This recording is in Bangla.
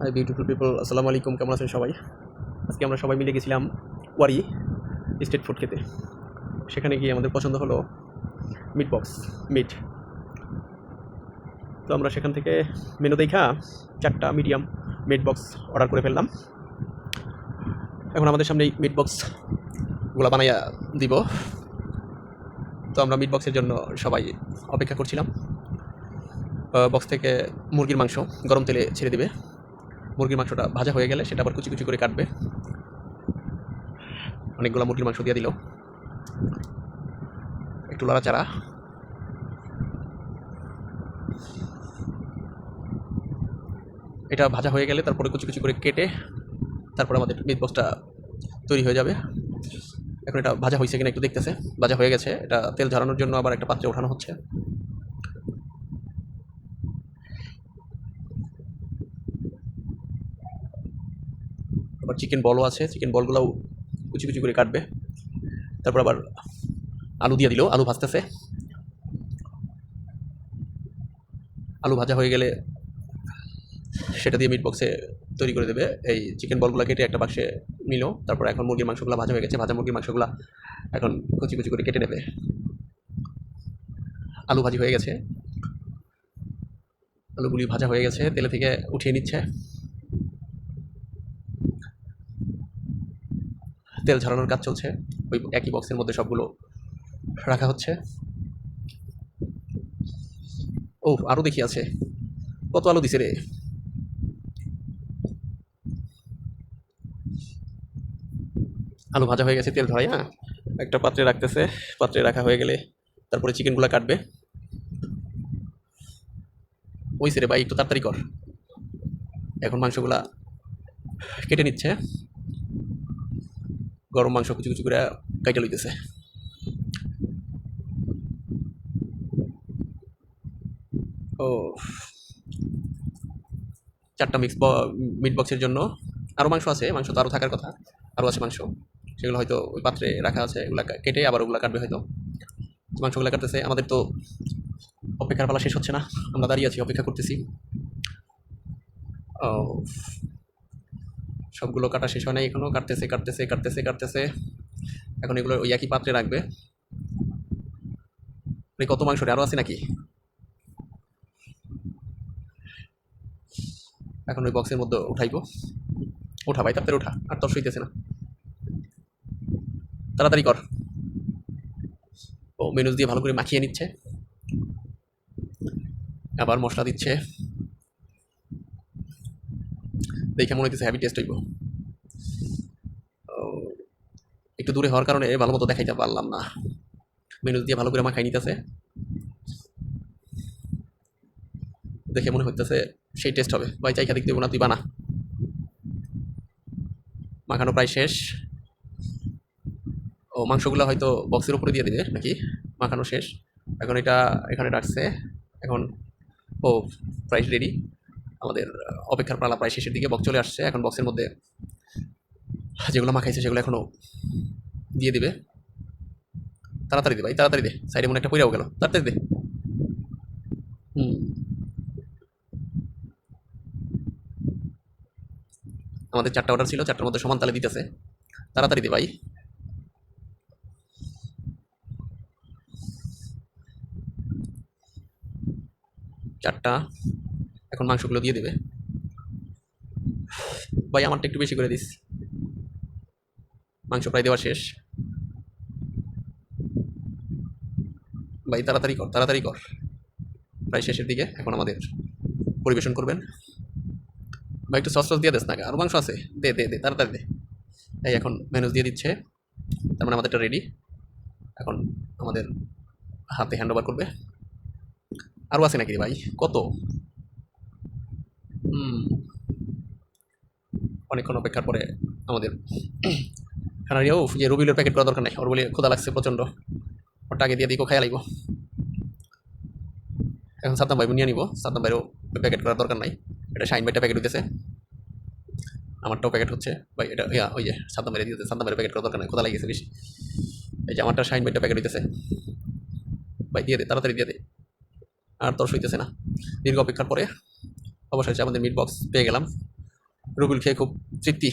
হাই বিউটিফুল পিপল আসসালামু আলাইকুম কেমন আছেন সবাই? আজকে আমরা সবাই মিলে গেছিলাম ওয়ারি স্ট্রিট ফুড খেতে। সেখানে গিয়ে আমাদের পছন্দ হলো মিট বক্স মিট তো আমরা সেখান থেকে মেনু দেখা চারটা মিডিয়াম মিট বক্স অর্ডার করে ফেললাম। এখন আমাদের সামনে মিট বক্সগুলো বানাইয়া দিব। তো আমরা মিট বক্সের জন্য সবাই অপেক্ষা করছিলাম। বক্স থেকে মুরগির মাংস গরম তেলে ছেড়ে দিবে। মুরগির মাংসটা ভাজা হয়ে গেলে সেটা আবার কুচি কুচি করে কাটবে। অনেকগুলো মুরগির মাংস দিয়ে দিল। একটু লড়াচাড়া। এটা ভাজা হয়ে গেলে তারপরে কুচি কুচি করে কেটে তারপরে আমাদের মিট বক্সটা তৈরি হয়ে যাবে। এখন এটা ভাজা হয়েছে কিনা একটু দেখতেছে। ভাজা হয়ে গেছে। এটা তেল ঝরানোর জন্য আবার একটা পাত্রে ওঠানো হচ্ছে। আবার চিকেন বলও আছে চিকেন বলগুলোও কুচি কুচি করে কাটবে। তারপর আবার আলু দিয়ে দিল, আলু ভাজতেছে। আলু ভাজা হয়ে গেলে সেটা দিয়ে মিট বক্সে তৈরি করে দেবে। এই চিকেন বলগুলো কেটে একটা বাক্সে নিল, তারপর এখন মুরগির মাংসগুলো ভাজা হয়ে গেছে, ভাজা মুরগির মাংসগুলো এখন কুচি কুচি করে কেটে নেবে। আলু ভাজি হয়ে গেছে। আলুগুলি ভাজা হয়ে গেছে, তেলে থেকে উঠিয়ে নিচ্ছে। তেল ঝরানোর কাজ চলছে। ওই একই বক্সের মধ্যে সবগুলো রাখা হচ্ছে। ও আরও দেখি আছে। কত আলু দিছে রে। আলু ভাজা হয়ে গেছে তেল ধরাই হ্যাঁ একটা পাত্রে রাখতেছে। পাত্রে রাখা হয়ে গেলে তারপরে চিকেনগুলো কাটবে। ওই রে ভাই, একটু তাড়াতাড়ি কর। এখন মাংসগুলা কেটে নিচ্ছে। গরম মাংস কুচি কুচি করে কাইটা লইতেছে। ও, চারটা মিক্স মিট বক্সের জন্য আরও মাংস আছে, মাংস তো আরও থাকার কথা আরও আছে মাংস। সেগুলো হয়তো ওই পাত্রে রাখা আছে এগুলো কেটে আবার ওগুলো কাটবে হয়তো। মাংসগুলো কাটতেছে, আমাদের তো অপেক্ষার পালা শেষ হচ্ছে না, আমরা দাঁড়িয়ে আছি, অপেক্ষা করতেছি। সবগুলো কাটা শেষ হয় নাই এখনও কাটতেছে কাটতেছে কাটতেছে কাটতেছে। এখন এগুলো ওই একই পাত্রে রাখবে। কত মাংস আরও আছে নাকি? এখন ওই বক্সের মধ্যে উঠাইবো। ওঠা ভাই, তাড়াতাড়ি ওঠা আর তোর শুইতেছে না। তাড়াতাড়ি কর। ও মেনুজ দিয়ে ভালো করে মাখিয়ে নিচ্ছে। আবার মশলা দিচ্ছে। দেখে মনে হইতেছে হ্যাভি টেস্ট হইব। একটু দূরে হওয়ার কারণে ভালো মতো দেখাইতে পারলাম না। মেনুজ দিয়ে ভালো করে মাখাই নিতেছে। দেখে মনে হইতেছে সেই টেস্ট হবে। ভাই চাই খাদিক দেবো না, তুই বানা। মাখানো প্রায় শেষ। ও, মাংসগুলো হয়তো বক্সের উপরে দিয়ে দিবে নাকি? মাখানো শেষ। এখন এটা এখানে রাখছে। এখন, ও প্রায় রেডি আমাদের অপেক্ষার পালা প্রায় শেষের দিকে বক্স চলে আসছে। এখন বক্সের মধ্যে যেগুলো মাখাইছে সেগুলো এখনও দিয়ে দিবে। তাড়াতাড়ি দে ভাই, তাড়াতাড়ি দে। সাইডে মনে একটা পইরাও গেল। তাড়াতাড়ি দে। হুম। আমাদের চারটা অর্ডার ছিল, চারটার মধ্যে সমান তালে দিতেছে। তাড়াতাড়ি দে ভাই। চারটা। এখন মাংসগুলো দিয়ে দেবে। ভাই, আমারটা একটু বেশি করে দিস। মাংস প্রায় দেওয়া শেষ। ভাই, তাড়াতাড়ি কর তাড়াতাড়ি কর। প্রায় শেষের দিকে, এখন আমাদের পরিবেশন করবেন। ভাই, একটু সস টস দিয়ে দেস না আরও মাংস আছে? দে দে দে, তাড়াতাড়ি দে। এই এখন মেনুজ দিয়ে দিচ্ছে। তার মানে আমাদেরটা রেডি এখন আমাদের হাতে হ্যান্ড ওভার করবে। আরও আছে নাকি ভাই? কত হুম অনেকক্ষণ অপেক্ষার পরে আমাদের খানা ও যে রুবিলের প্যাকেট করা দরকার নেই। ওর বলে ক্ষুদা লাগছে প্রচণ্ড। ওটা আগে দিয়ে দিই খাইয়া লাগবো এখন সাদ্দাম ভাই নিয়ে নিব। সাদ্দাম ভাইয়েরও প্যাকেট করার দরকার নাই। এটা শাইন ভাইটা প্যাকেট হইতেছে আমারটাও প্যাকেট হচ্ছে। ভাই, এটা, ইয়া, ওই যে সাদ্দাম ভাই দিতে সাদ্দাম ভাইয়ের প্যাকেট করার দরকার নাই ক্ষুদা লাগিয়েছে বেশি। এই যে আমারটা শাইন ভাইটা প্যাকেট হইতেছে ভাই, দিয়ে দে, তাড়াতাড়ি দিয়ে দে। আর তোর সইতেছে না। দীর্ঘ অপেক্ষার পরে অবশ্যই আমাদের মিট বক্স পেয়ে গেলাম। রুবেল খেয়ে খুব তৃপ্তি